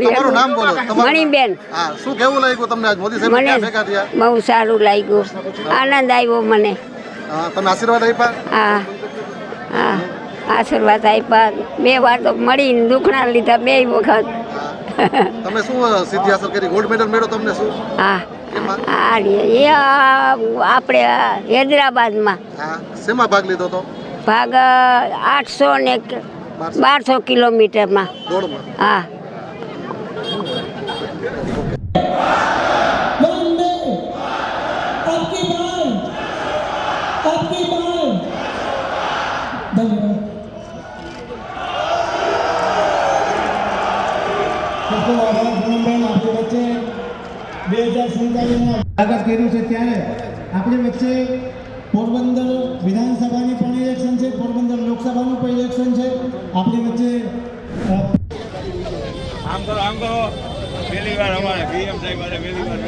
તમારું નામ બોલો મણીબેન. શું કેવું લાગ્યું તમને? આજ મોદી સાહેબ મને ભેગા થયા? બહુ સારું લાગ્યું. આનંદ આવ્યો મને. હા, તમે આશીર્વાદ આપ્યા? હા હા આશીર્વાદ આપ્યા. બે વાર તો મળીને દુખણા લીધા બે વખત. તમે શું સિદ્ધિ હાંસલ કરી? ગોલ્ડ મેડલ મેળો તમને શું? હા એ આપણે હૈદરાબાદમાં. શેમાં ભાગ લીધો હતો ભાગ આઠસો ને બારસો કિલોમીટરમાં. દોડમાં? હા. સ્વાગત કર્યું છે ત્યારે આપણી વચ્ચે પોરબંદર વિધાનસભાની પણ ઇલેક્શન છે પોરબંદર લોકસભાનું પણ ઇલેક્શન છે આપણી વચ્ચે અ, આમ કરો આમ કરો પહેલી વાર અમારે પીએમ સાહેબ પહેલી વાર